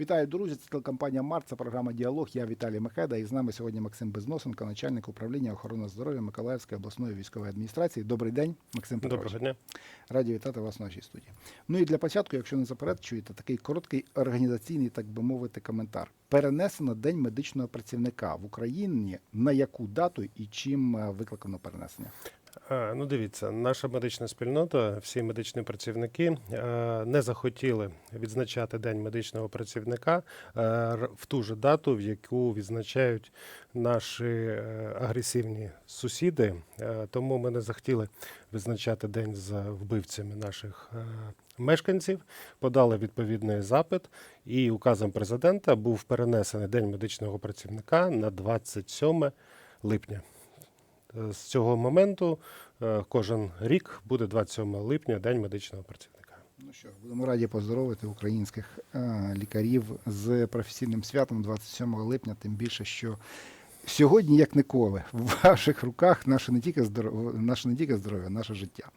Вітаю, друзі! Це телекомпанія Март, це програма Діалог. Я Віталій Мехеда. І з нами сьогодні Максим Безносенко, начальник управління охорони здоров'я Миколаївської обласної військової адміністрації. Добрий день, Максим Петрович. Доброго дня. Раді вітати вас в нашій студії. Ну і для початку, якщо не заперечуєте, такий короткий організаційний, так би мовити, коментар. Перенесено День медичного працівника в Україні. На яку дату і чим е, викликано перенесення? Ну дивіться, наша медична спільнота, всі медичні працівники не захотіли відзначати День медичного працівника в ту же дату, в яку відзначають наші е, агресивні сусіди. Тому ми не захотіли визначати день з вбивцями наших е, мешканців. Подали відповідний запит, і указом президента був перенесений День медичного працівника на 27 липня. Е, З цього моменту е, кожен рік буде 27 липня День медичного працівника. Ну що, будемо раді поздоровити українських е, лікарів з професійним святом 27 липня, тим більше, що сьогодні, як ніколи, в ваших руках наше не тільки здоров'я, наше не тільки здоров'я, наше життя.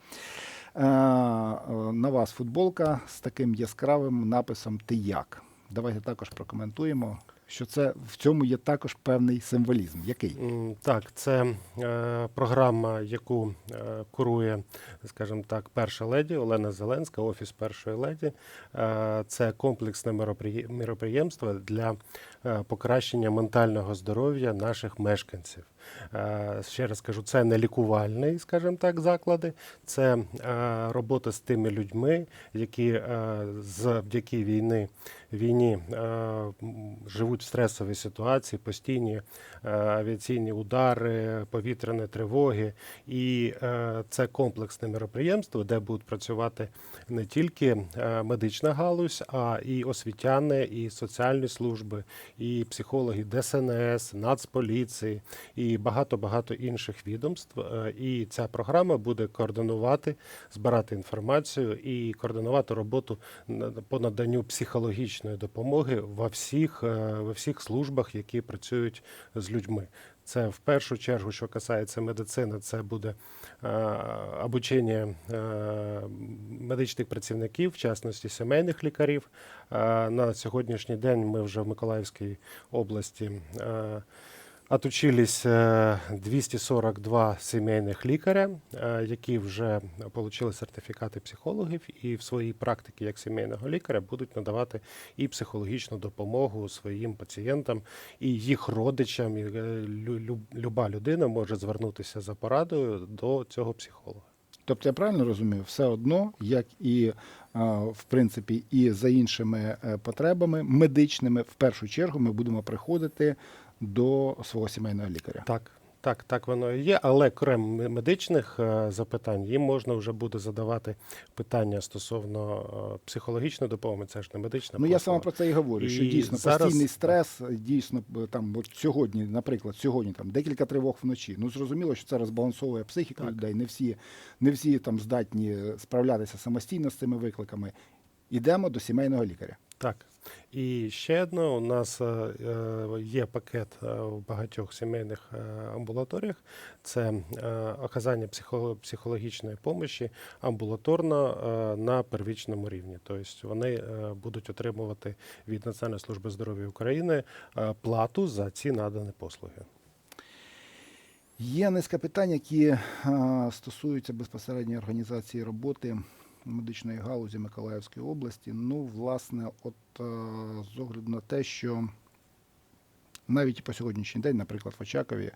На вас футболка з таким яскравим написом Ти як? Давайте також прокоментуємо, що це в цьому є також певний символізм. Який? Так, це е, програма, яку е, курує, скажімо так, перша леді Олена Зеленська, офіс першої леді. Е, це комплексне мероприє- мероприємство для е, покращення ментального здоров'я наших мешканців. Е, ще раз кажу, це не лікувальний, скажімо так, заклади, це е, робота з тими людьми, які е, завдяки війни війні живуть в стресовій ситуації, постійні авіаційні удари, повітряні тривоги. І це комплексне мероприємство, де будуть працювати не тільки медична галузь, а і освітяни, і соціальні служби, і психологи ДСНС, Нацполіції, і багато-багато інших відомств. Е, І ця програма буде координувати, збирати інформацію і координувати роботу по наданню психологічної допомоги во всіх, е, во всіх службах, які працюють з людьми. Це в першу чергу, що касається медицини, це буде е, обучення медичних працівників, в частності сімейних лікарів. На сьогоднішній день ми вже в Миколаївській області. Е, Отучились е, 242 сімейних лікаря, е, які вже отримали сертифікати психологів, і в своїй практиці як сімейного лікаря будуть надавати і психологічну допомогу своїм пацієнтам і їх родичам. І, е, лю- лю- Люба людина може звернутися за порадою до цього психолога. Тобто я правильно розумію, все одно, як і в принципі, і за іншими е, потребами медичними, в першу чергу ми будемо приходити до свого сімейного лікаря. Так, так, так воно і є. Але крім медичних е, запитань, їм можна вже буде задавати питання стосовно е, психологічної допомоги. Це ж не медична Ну я саме про це і говорю. Що дійсно зараз- постійний стрес, дійсно там от сьогодні, наприклад, сьогодні там декілька тривог вночі. Ну зрозуміло, що це розбалансовує психіку Так. людей. Не всі, не всі там здатні справлятися самостійно з цими викликами. Ідемо до сімейного лікаря. Так. І ще одне, у нас е, е, є пакет е, в багатьох сімейних амбулаторіях. Це оказання психологічної допомоги амбулаторно на первічному рівні. Тобто вони будуть отримувати від Національної служби здоров'я України плату за ці надані послуги. Є низка питань, які стосуються безпосередньо організації роботи медичної галузі Миколаївської області. Ну, власне, от а, з огляду на те, що навіть по сьогоднішній день, наприклад, в Очакові,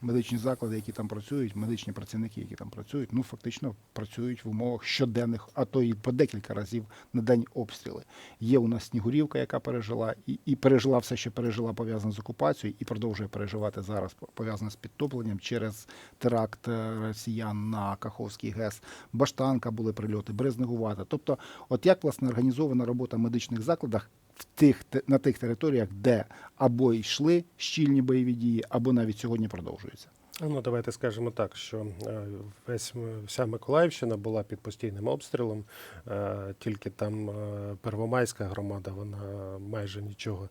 медичні заклади, які там працюють, медичні працівники, які там працюють, ну фактично працюють в умовах щоденних, а то і по декілька разів на день обстріли. Є у нас Снігурівка, яка пережила і, і пережила все, що пережила пов'язане з окупацією, і продовжує переживати зараз пов'язане з підтопленням через теракт е, росіян на Каховський ГЕС. Баштанка були прильоти, Березнегувата. Тобто, от як власне організована робота в медичних закладах тих на тих територіях, де або йшли щільні бойові дії, або навіть сьогодні продовжуються. Ну, давайте скажемо так, що е, весь вся Миколаївщина була під постійним обстрілом. Е, Тільки там е, Первомайська громада, вона майже нічого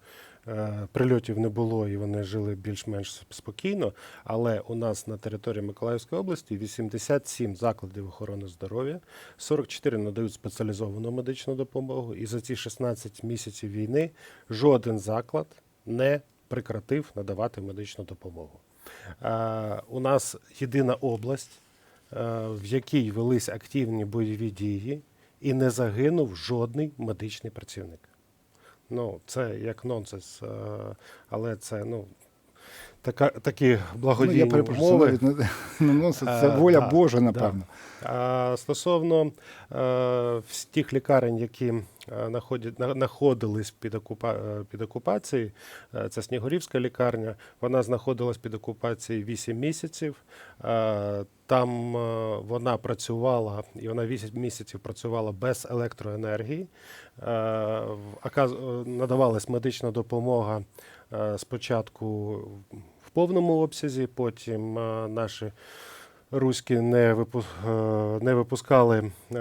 прильотів не було, і вони жили більш-менш спокійно. Але у нас на території Миколаївської області 87 закладів охорони здоров'я, 44 надають спеціалізовану медичну допомогу. І за ці 16 місяців війни жоден заклад не прекратив надавати медичну допомогу. Е, У нас єдина область, е, в якій велись активні бойові дії, і не загинув жодний медичний працівник. Ну, це як нонсенс, е, але це ну, така, такі Ну, благодійні я умови. не, не нонсенс, це Е, воля да, Божа, да. напевно. А стосовно е, вс- тих лікарень, які е, знаходились під, окупа, е, під окупацією, е, це Снігурівська лікарня, вона знаходилась під окупацією 8 місяців. Е, там е, вона працювала, і вона 8 місяців працювала без електроенергії. Е, е, надавалась медична допомога е, спочатку в повному обсязі, потім е, наші руські не, е, не випускали, е,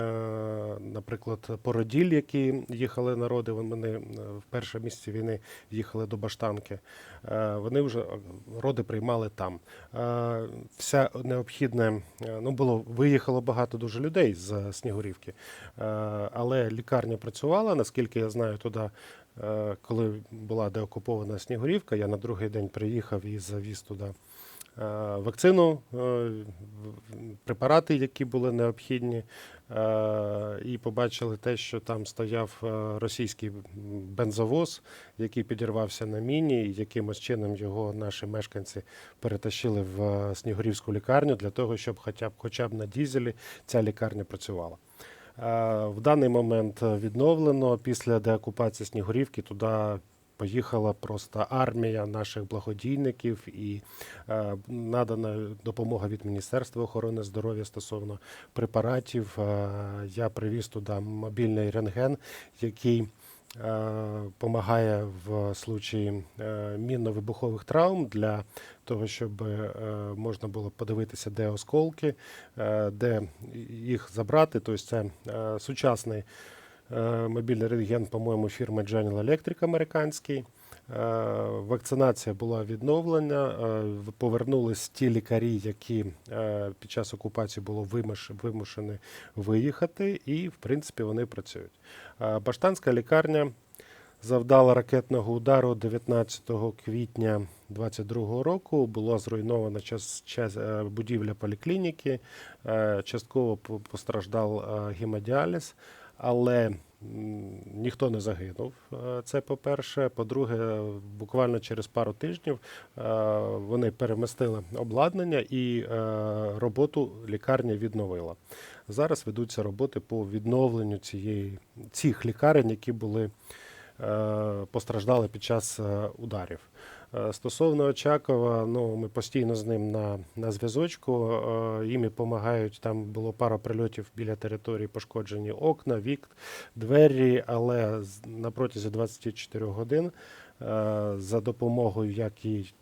наприклад, породіль, які їхали народи. Вони е, в перші місяці війни їхали до Баштанки. Е, Вони вже е, роди приймали там. Е, Вся необхідне, е, ну було виїхало багато дуже людей з Снігурівки, Е, але лікарня працювала. Наскільки я знаю, туди. Е, Коли була деокупована Снігурівка, я на другий день приїхав і завіз туди е, вакцину, е, препарати, які були необхідні, і побачили те, що там стояв російський бензовоз, який підірвався на міні, і якимось чином його наші мешканці перетащили в Снігурівську лікарню для того, щоб хоча б, хоча б на дізелі ця лікарня працювала. Е, В даний момент е, відновлено після деокупації Снігурівки туди поїхала просто армія наших благодійників і е, надана допомога від Міністерства охорони здоров'я стосовно препаратів. Я привіз туди мобільний рентген, який допомагає в случаї е, мінно-вибухових травм для того, щоб е, можна було подивитися, де осколки, е, де їх забрати. Тобто це е, сучасний е, мобільний рентген, по-моєму, фірми General Electric американський. Е, Вакцинація була відновлена. е, Повернулись ті лікарі, які е, під час окупації було вимушені виїхати, і в принципі вони працюють. Баштанська лікарня завдала ракетного удару 19 квітня 2022 року. Була зруйнована будівля поліклініки, частково постраждав гемодіаліз, але ніхто не загинув. Е, Це по-перше. По-друге, буквально через пару тижнів е, вони перемістили обладнання і е, роботу лікарня відновила. Зараз ведуться роботи по відновленню цієї цих лікарень, які були постраждали під час ударів. Е, Стосовно Очакова, ну ми постійно з ним на, на зв'язочку. е, Їм і допомагають. Там було пара прильотів біля території, пошкоджені окна, вік, двері, але на протязі 24 годин е, за допомогою як і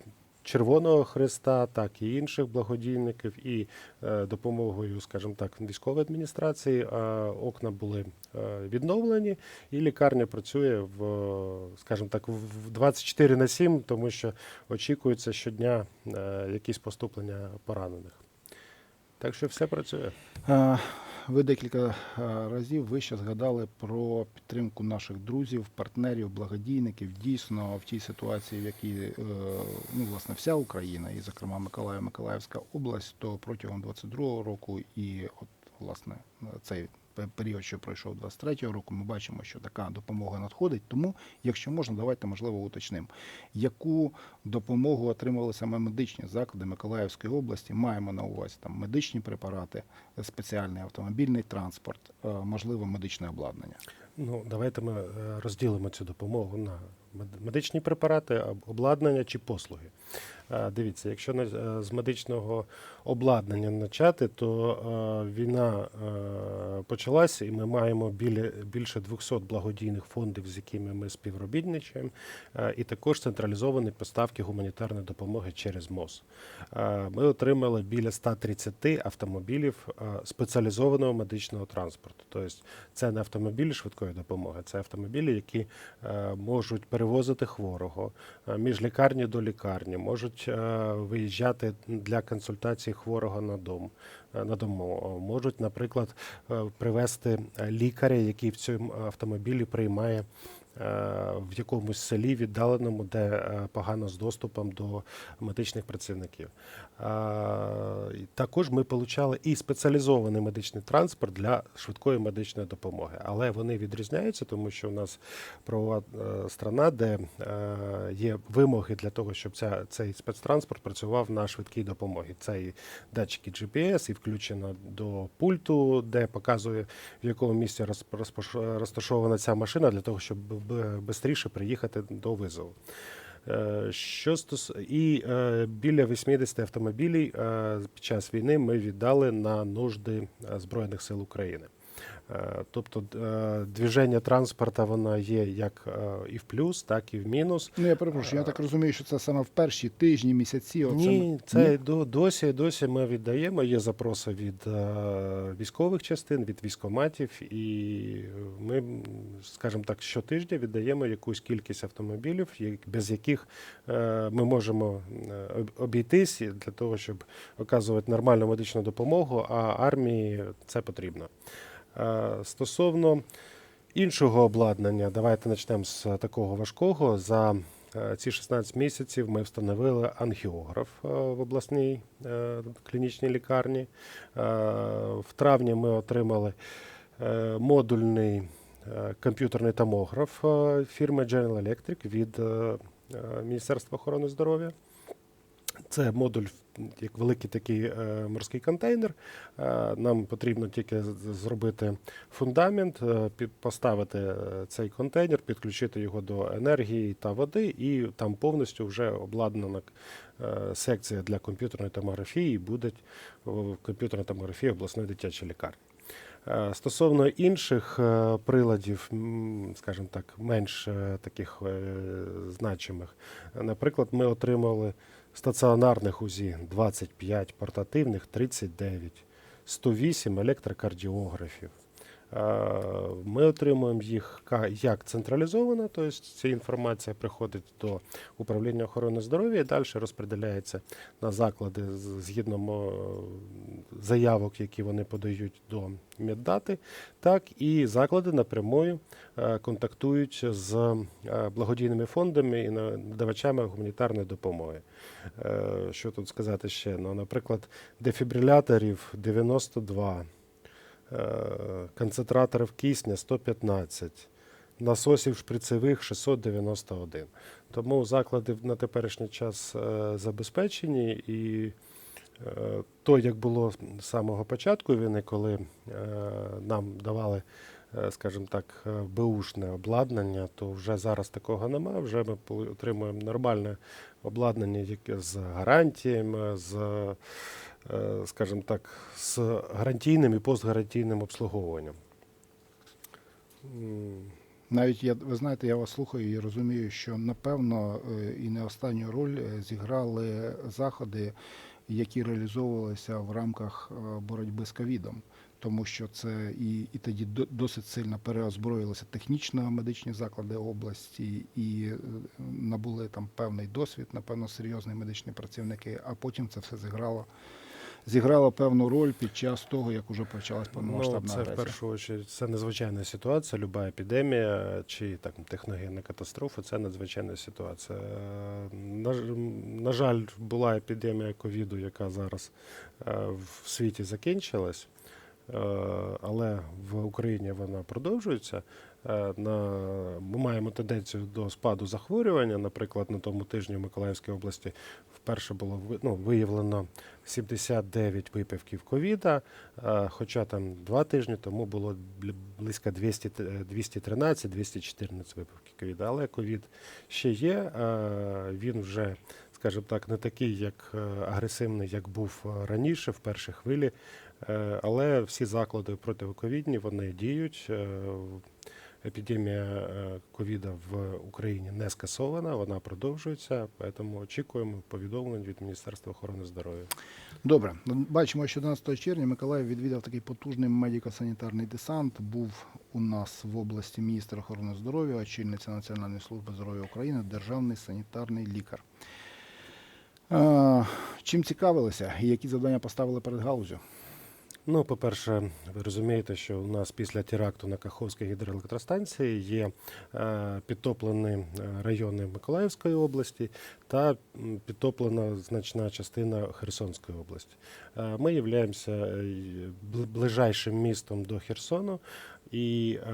Червоного Христа, так і інших благодійників, і е, допомогою, скажімо так, військової адміністрації окна були е, відновлені, і лікарня працює в, скажімо так, в 24 на 7, тому що очікується щодня е, якісь поступлення поранених. Так що все працює. Е, Ви декілька разів ви ще згадали про підтримку наших друзів, партнерів, благодійників. Дійсно, в тій ситуації, в якій е, ну, власне вся Україна, і, зокрема, Миколаїв, Миколаївська область, то протягом 22-го року і от власне цей період, що пройшов 23-го року, ми бачимо, що така допомога надходить. Тому, якщо можна, давайте можливо уточним, яку допомогу отримали саме медичні заклади Миколаївської області. Маємо на увазі там медичні препарати, спеціальний автомобільний транспорт, е, можливо, медичне обладнання. Ну, давайте ми е, розділимо цю допомогу на медичні препарати, обладнання чи послуги. Е, Дивіться, якщо е, з медичного обладнання почати, то е, війна почалася, і ми маємо більше 200 благодійних фондів, з якими ми співробітничаємо, і також централізовані поставки гуманітарної допомоги через МОЗ. Ми отримали біля 130 автомобілів спеціалізованого медичного транспорту. Тобто це не автомобілі швидкої допомоги, це автомобілі, які можуть перевозити хворого е, між лікарні до лікарні, можуть е, виїжджати для консультації хворого на дом. е, На дому можуть, наприклад, привезти лікаря, який в цьому автомобілі приймає в якомусь селі віддаленому, де е, погано з доступом до медичних працівників. Також ми отримали і спеціалізований медичний транспорт для швидкої медичної допомоги. Але вони відрізняються, тому що у нас правова е, страна, де е, є вимоги для того, щоб ця, цей спецтранспорт працював на швидкій допомогі. Це і датчики GPS, і включено до пульту, де показує, в якому місці роз- розташована ця машина, для того, щоб швидше приїхати до визову. Е, Що стос... І е, біля 80 автомобілів е, під час війни ми віддали на нужди Збройних сил України. Е, Тобто е, движення транспорту воно є як е, і в плюс, так і в мінус. Ну, я перепрошую, я так розумію, що це саме в перші тижні, місяці. Оце Ні, це до досі, досі ми віддаємо. Є запроси від військових частин, від військоматів, і ми, скажімо так, щотижня віддаємо якусь кількість автомобілів, без яких ми можемо обійтись для того, щоб оказувати нормальну медичну допомогу, а армії це потрібно. Е, Стосовно іншого обладнання, давайте почнемо з такого важкого. За е, ці 16 місяців ми встановили ангіограф е, в обласній клінічній лікарні. В травні ми отримали модульний комп'ютерний томограф фірми General Electric від Міністерства охорони здоров'я. Це модуль як великий такий е, морський контейнер. Е, нам потрібно тільки зробити фундамент, е, поставити цей контейнер, підключити його до енергії та води, і там повністю вже обладнана секція для комп'ютерної томографії, і буде комп'ютерна томографія обласної дитячої лікарні. Стосовно інших приладів, скажімо так, менш таких значимих, наприклад, ми отримали стаціонарних УЗІ 25, портативних 39, 108 електрокардіографів. Е, Ми отримуємо їх як централізовано, тобто ця інформація приходить до управління охорони здоров'я і далі розподіляється на заклади згідно заявок, які вони подають до меддати, так і заклади напрямую е, контактують з е, благодійними фондами і надавачами гуманітарної допомоги. Що тут сказати ще? Ну, наприклад, дефібриляторів 92, е, концентраторів кисня 115, насосів шприцевих 691. Тому заклади на теперішній час е, забезпечені і е, то, як було з самого початку війни, коли е, нам давали, е, скажімо так, е, беушне обладнання, то вже зараз такого немає. Вже ми отримуємо нормальне обладнання, з гарантіями, з, е, скажімо так, з гарантійним і постгарантійним обслуговуванням. Навіть я, ви знаєте, я вас слухаю і розумію, що напевно е, і не останню роль е, зіграли заходи, які реалізовувалися в рамках е, боротьби з ковідом. Тому що це і, і тоді досить сильно переозброїлися технічно медичні заклади області і е, набули там певний досвід, напевно, серйозні медичні працівники, а потім це все зіграло. Зіграло певну роль під час того, як уже почалась повномасштабна Ну, це в першу чергу це надзвичайна ситуація. Люба епідемія чи так техногенна катастрофа це надзвичайна ситуація. На, на жаль, була епідемія ковіду, яка зараз е, в світі закінчилась. Е, Але в Україні вона продовжується. Е, на, ми маємо тенденцію до спаду захворювання. Наприклад, на тому тижні в Миколаївській області вперше було ну, виявлено 79 випивків ковіда, е, хоча там два тижні тому було бл- близько 200, т- е, 213-214 випивків ковіда. Але ковід ще є. Він вже, скажімо так, не такий, як агресивний, як був раніше, в першій хвилі. Але всі заклади протиковідні вони діють. Епідемія е, ковіда в Україні не скасована, вона продовжується, тому очікуємо повідомлень від Міністерства охорони здоров'я. Добре, бачимо, що 11 червня Миколаїв відвідав такий потужний медико-санітарний десант. Був у нас в області міністр охорони здоров'я, очільниця Національної служби здоров'я України, державний санітарний лікар. Е, чим цікавилися і які завдання поставили перед галузю? Ну, по-перше, ви розумієте, що у нас після теракту на Каховській гідроелектростанції є е, підтоплені е, райони Миколаївської області та підтоплена значна частина Херсонської області. Е, ми являємося ближайшим містом до Херсону. І е,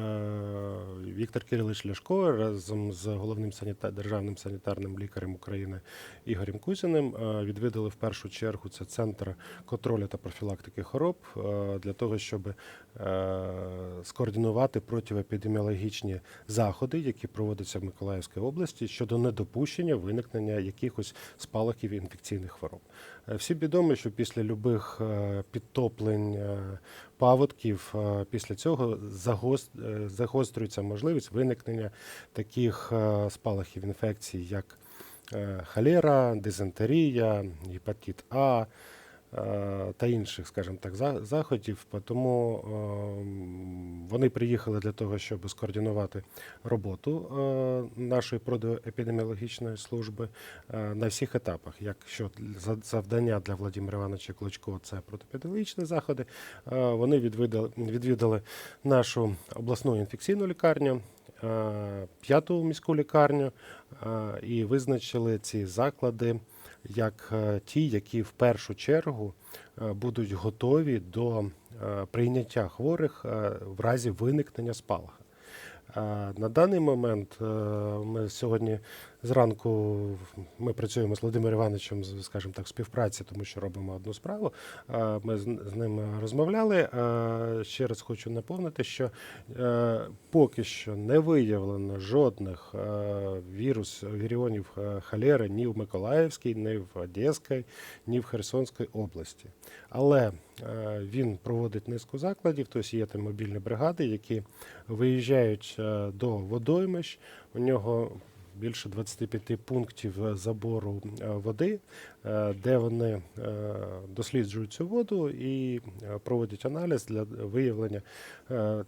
Віктор Кирилович Ляшко разом з головним саніта- державним санітарним лікарем України Ігорем Кузіним е, відвідали в першу чергу це центр контролю та профілактики хвороб е, для того, щоб е, скоординувати протиепідеміологічні заходи, які проводяться в Миколаївській області щодо недопущення виникнення якихось спалахів інфекційних хвороб. Е, Всі відомо, що після любих е, підтоплень е, паводків після цього загос- загострюється можливість виникнення таких спалахів інфекцій, як халера, дизентерія, гепатит А та інших, скажімо так, заходів. Тому е, вони приїхали для того, щоб скоординувати роботу е, нашої протиепідеміологічної служби е, на всіх етапах. Якщо завдання для Владимира Івановича Клочко це протиепідеміологічні заходи, е, вони відвідали, відвідали нашу обласну інфекційну лікарню. е, П'яту міську лікарню е, і визначили ці заклади як е, ті, які в першу чергу е, будуть готові до е, прийняття хворих в разі виникнення спалаха. На даний момент ми сьогодні зранку ми працюємо з Володимиром Івановичем, скажімо так, співпраці, тому що робимо одну справу. Ми з ним розмовляли. Ще раз хочу наповнити, що е, поки що не виявлено жодних е, вірус віріонів е, холери ні в Миколаївській, ні в Одеській, ні в Херсонській області. Але він проводить низку закладів, тобто є там мобільні бригади, які виїжджають до водоймищ. У нього більше 25 пунктів забору е, води, е, де вони е, досліджують цю воду і проводять аналіз для виявлення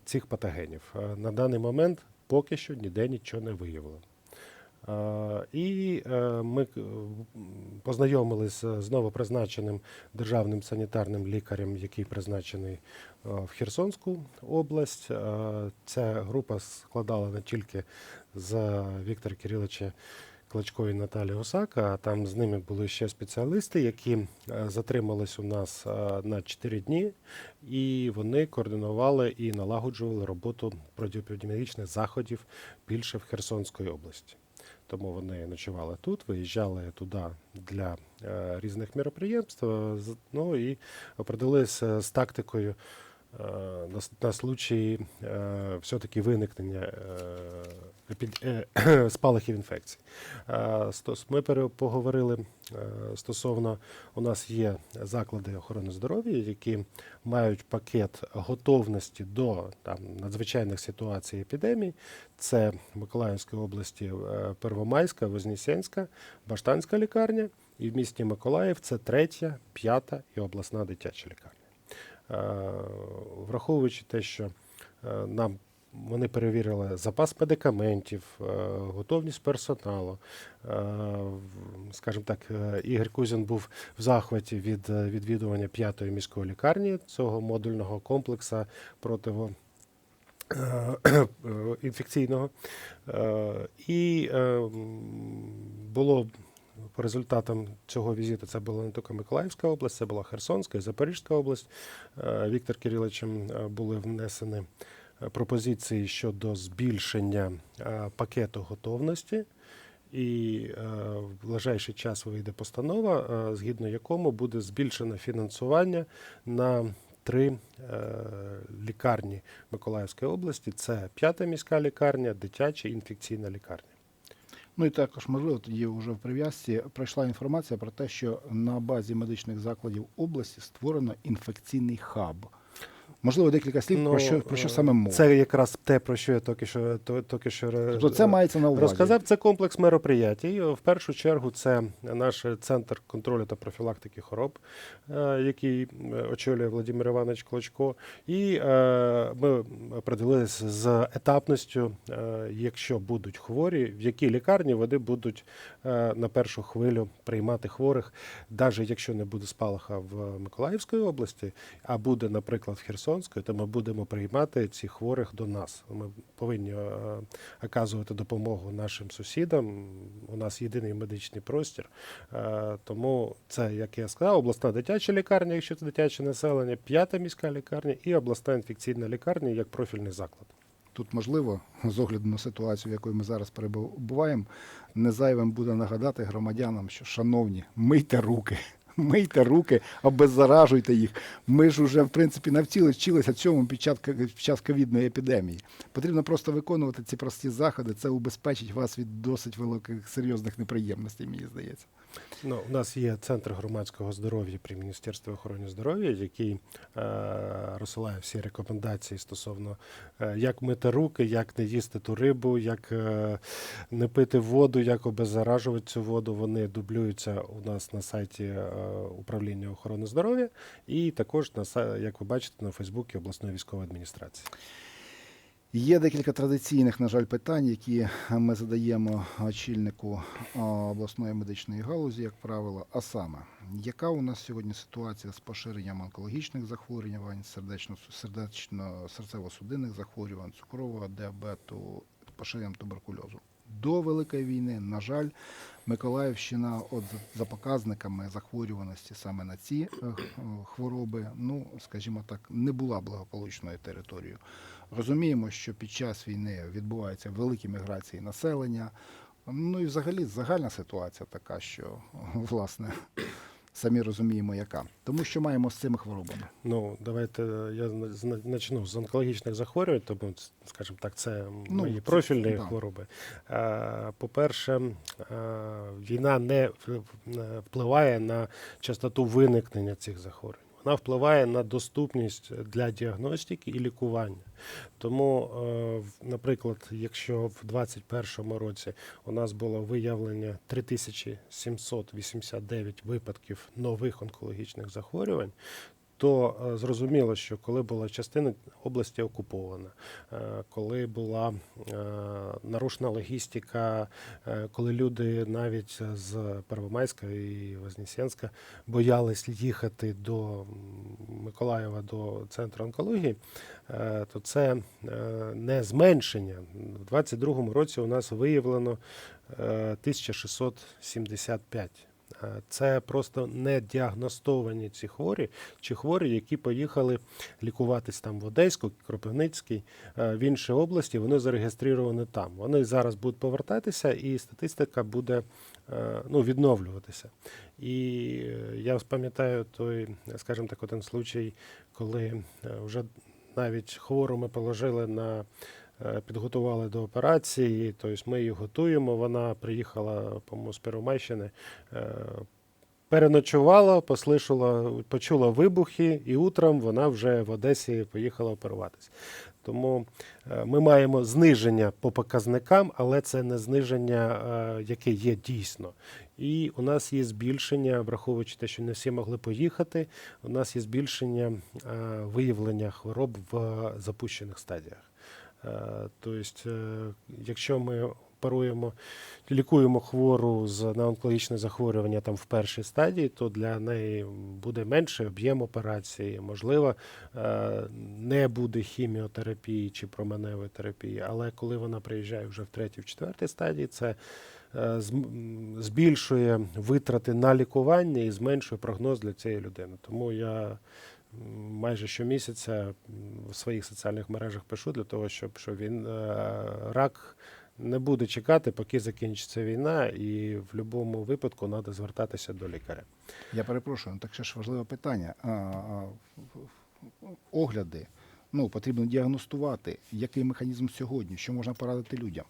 цих патогенів. На даний момент поки що ніде нічого не виявлено. Е, І е, ми познайомилися з новопризначеним державним санітарним лікарем, який призначений е, в Херсонську область. Е, Ця група складала не тільки з Віктора Кириловича Клочко і Наталі Осака, а там з ними були ще спеціалісти, які е, затримались у нас е, на 4 дні, і вони координували і налагоджували роботу протиепідеміологічних заходів більше в Херсонській області. Тому вони ночували тут, виїжджали туди для е, різних міроприємств. е, Ну і определилися з тактикою е, на, на случай все-таки виникнення спалахів інфекцій. Е, Ми поговорили е, стосовно у нас є заклади охорони здоров'я, які мають пакет готовності до там надзвичайних ситуацій епідемій. Це в Миколаївській області е, Первомайська, Вознесенська, Баштанська лікарня, і в місті Миколаїв це третя, п'ята і обласна дитяча лікарня. Е, Враховуючи те, що е, нам вони перевірили запас медикаментів, е, готовність персоналу. Е, Скажімо так, е, Ігор Кузін був в захваті від відвідування п'ятої міської лікарні цього модульного комплексу противо інфекційного. І було по результатам цього візиту це була не тільки Миколаївська область, це була Херсонська і Запорізька область. Віктор Кириловичем були внесені пропозиції щодо збільшення е, пакету готовності. І е, в ближайший час вийде постанова, е, згідно якому буде збільшено фінансування на три лікарні Миколаївської області: це п'ята міська лікарня, дитяча інфекційна лікарня. Ну і також, можливо, тоді вже в прив'язці пройшла інформація про те, що на базі медичних закладів області створено інфекційний хаб. Можливо, декілька слів про що про що е, саме мова. Це якраз те, про що я тільки що тільки що Тобто це мається на увазі. розказав. Це комплекс мероприятій. В першу чергу це наш центр контролю та профілактики хвороб, е, який е, очолює Владимир Іванович Клочко. І ми определилися з етапністю, якщо будуть хворі, в якій лікарні вони будуть на першу хвилю приймати хворих, навіть якщо не буде спалаха в Миколаївській області, а буде, наприклад, в Херсонській, то ми будемо приймати цих хворих до нас. Ми повинні е, оказувати допомогу нашим сусідам. У нас єдиний медичний простір. Е, Тому це, як я сказав, обласна дитяча лікарня, якщо це дитяче населення, п'ята міська лікарня і обласна інфекційна лікарня як профільний заклад. Тут можливо, з огляду на ситуацію, в якої ми зараз перебуваємо, не зайвим буде нагадати громадянам, що шановні, мийте руки. Мийте руки, обеззаражуйте їх. Ми ж уже в принципі навчили вчилися цьому під час під час ковідної епідемії. Потрібно просто виконувати ці прості заходи. Це убезпечить вас від досить великих серйозних неприємностей, мені здається. Ну, у нас є центр громадського здоров'я при Міністерстві охорони здоров'я, який е, розсилає всі рекомендації стосовно е, як мити руки, як не їсти ту рибу, як е, не пити воду, як обеззаражувати цю воду. Вони дублюються у нас на сайті е, управління охорони здоров'я, і також на як ви бачите на Фейсбуці обласної військової адміністрації. Є декілька традиційних, на жаль, питань, які ми задаємо очільнику обласної медичної галузі, як правило. А саме, яка у нас сьогодні ситуація з поширенням онкологічних захворювань, сердечно, сердечно серцево-судинних захворювань, цукрового діабету, поширенням туберкульозу? До Великої війни, на жаль, Миколаївщина, от за- показниками захворюваності саме на ці е, хвороби, ну скажімо так, не була благополучною територією. Розуміємо, що під час війни відбуваються великі міграції населення. Ну і взагалі загальна ситуація така, що власне самі розуміємо, яка. Тому що маємо з цими хворобами. Ну, давайте я почну з онкологічних захворювань, тому, скажімо так, це Ну, мої це- профільні да. хвороби. Е, По-перше, війна не впливає на частоту виникнення цих захворювань. Вона впливає на доступність для діагностики і лікування. Тому, е, наприклад, якщо в 2021 році у нас було виявлення 3789 випадків нових онкологічних захворювань, то е, зрозуміло, що коли була частина області окупована, е, коли була е, нарушена логістика, коли люди навіть з Первомайська і Вознесенська боялись їхати до Миколаєва до центру онкології, то це не зменшення. У 2022 році у нас виявлено е, 1675. Е, Це просто не діагностовані ці хворі, чи хворі, які поїхали лікуватись там в Одеську, Кропивницький, е, в інші області, вони зареєстровані там. Вони зараз будуть повертатися, і статистика буде е, ну, відновлюватися. І я пам'ятаю той, скажімо так, один случай, коли вже навіть хвору ми положили на підготували до операції, тобто ми її готуємо. Вона приїхала, по-моєму, з Первомайщини, е, переночувала, послышала, почула вибухи, і утром вона вже в Одесі поїхала оперуватись. Тому е, ми маємо зниження по показникам, але це не зниження, е, яке є дійсно. І у нас є збільшення, враховуючи те, що не всі могли поїхати. У нас є збільшення е, виявлення хвороб в запущених стадіях. Тобто, якщо ми оперуємо, лікуємо хвору з на онкологічне захворювання там в першій стадії, то для неї буде менший об'єм операції. Можливо, е, не буде хіміотерапії чи променевої терапії, але коли вона приїжджає вже в третій, в четвертій стадії, це збільшує витрати на лікування і зменшує прогноз для цієї людини. Тому я майже щомісяця в своїх соціальних мережах пишу для того, щоб, щоб він е, рак не буде чекати, поки закінчиться війна, і в будь-якому випадку треба звертатися до лікаря. Я перепрошую, так ще ж важливе питання. Огляди. Ну, потрібно діагностувати. Який механізм сьогодні? Що можна порадити людям?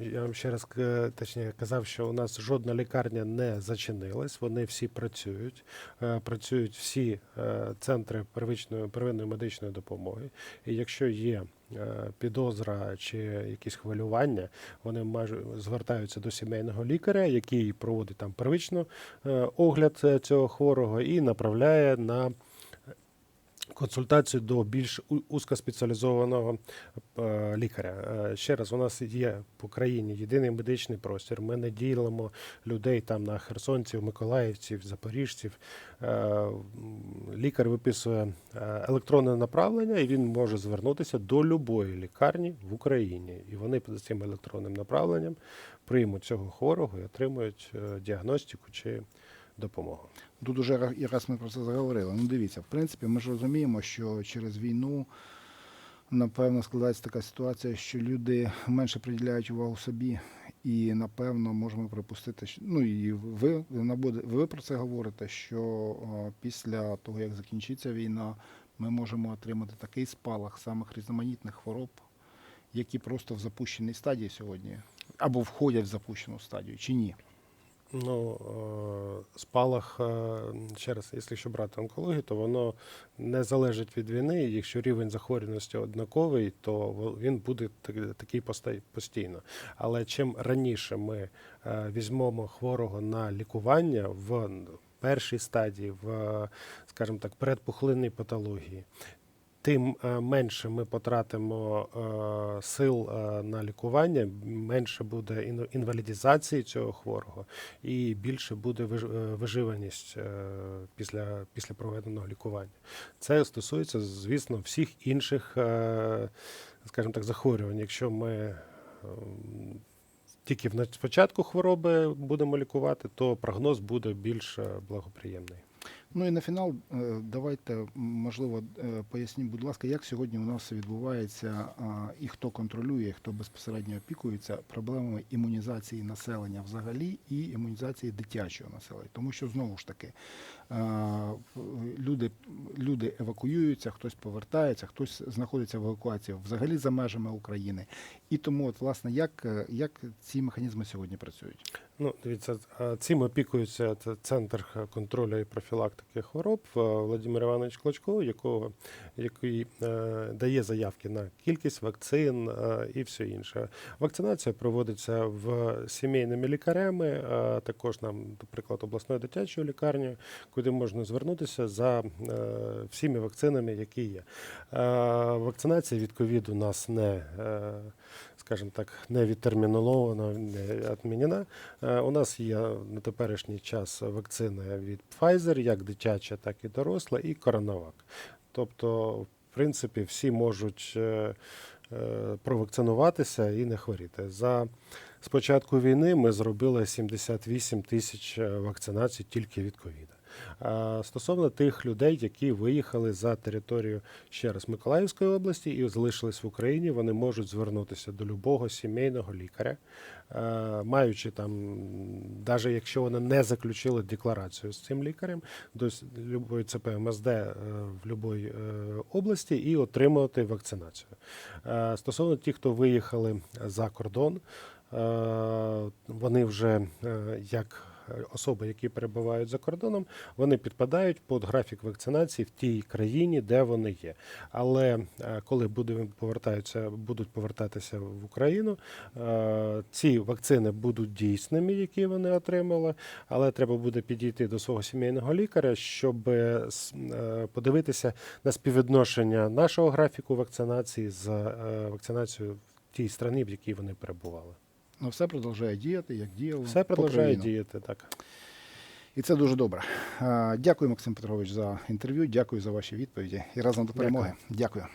Я вам ще раз к- точніше казав, що у нас жодна лікарня не зачинилась, вони всі працюють. Е, Працюють всі е, центри первичної первинної медичної допомоги. І якщо є е, підозра чи якісь хвилювання, вони звертаються до сімейного лікаря, який проводить там первично е, огляд е, цього хворого і направляє на консультацію до більш узкоспеціалізованого е, лікаря. Е, Ще раз, у нас є по країні єдиний медичний простір. Ми не ділимо людей там на херсонців, миколаївців, запоріжців. Е, Лікар виписує електронне направлення, і він може звернутися до будь-якої лікарні в Україні. І вони з цим електронним направленням приймуть цього хворого і отримують діагностику чи допомогу. Тут уже ра- і раз ми про це заговорили. Ну, дивіться, в принципі, ми ж розуміємо, що через війну, напевно, складається така ситуація, що люди менше приділяють увагу собі, і напевно можемо припустити, що ну і ви, ви про це говорите, що після того, як закінчиться війна, ми можемо отримати такий спалах самих різноманітних хвороб, які просто в запущеній стадії сьогодні, або входять в запущену стадію, чи ні? Ну, е, спалах, е, ще раз, якщо брати онкологію, то воно не залежить від війни. Якщо рівень захворюваності однаковий, то він буде так- такий постійно. Але чим раніше ми е, візьмемо хворого на лікування в першій стадії, в, скажімо так, передпухлинній патології, тим е, менше ми потратимо е, сил е, на лікування, менше буде ін- інвалідізації цього хворого, і більше буде виживаність після, після проведеного лікування. Це стосується, звісно, всіх інших, скажімо так, захворювань. Якщо ми тільки в початку хвороби будемо лікувати, то прогноз буде більш благоприємний. Ну і на фінал е, давайте, можливо, е, поясніть, будь ласка, як сьогодні у нас відбувається і хто контролює, і хто безпосередньо опікується проблемами імунізації населення взагалі і імунізації дитячого населення. Тому що знову ж таки люди, люди евакуюються, хтось повертається, хтось знаходиться в евакуації взагалі за межами України. І тому, от, власне, як, е, як ці механізми сьогодні працюють? Ну, дивіться, а цим опікується центр контролю і профілактики хвороб е, Владимир Іванович Клочко, якого який е, дає заявки на кількість вакцин е, і все інше. Вакцинація проводиться в сімейними лікарями, також нам, наприклад, обласною дитячою лікарнею, куди можна звернутися за е, всіми вакцинами, які є. Е, вакцинація від ковіду у нас не, е, скажімо так, не відтермінована, не відмінена. У нас є на теперішній час вакцина від Pfizer, як дитяча, так і доросла, і Коронавак. Тобто, в принципі, всі можуть провакцинуватися і не хворіти. За з війни ми зробили 78 тисяч вакцинацій тільки від ковіда. Стосовно тих людей, які виїхали за територію ще раз Миколаївської області і залишились в Україні, вони можуть звернутися до любого сімейного лікаря, е, маючи там, навіть якщо вони не заключили декларацію з цим лікарем, до любої ЦПМСД е, в будь-якій області і отримувати вакцинацію. Е, Стосовно тих, хто виїхали за кордон, е, вони вже е, як особи, які перебувають за кордоном, вони підпадають під графік вакцинації в тій країні, де вони є. Але е, коли буде повертаються, будуть повертатися в Україну, е, ці вакцини будуть дійсними, які вони отримали, але треба буде підійти до свого сімейного лікаря, щоб е, подивитися на співвідношення нашого графіку вакцинації з вакцинацією в тій країні, в якій вони перебували. Ну, все продовжує діяти, як діяло. Все продовжує діяти так. І це дуже добре. Дякую, Максим Петрович, за інтерв'ю. Дякую за ваші відповіді. І разом до перемоги. Дякую.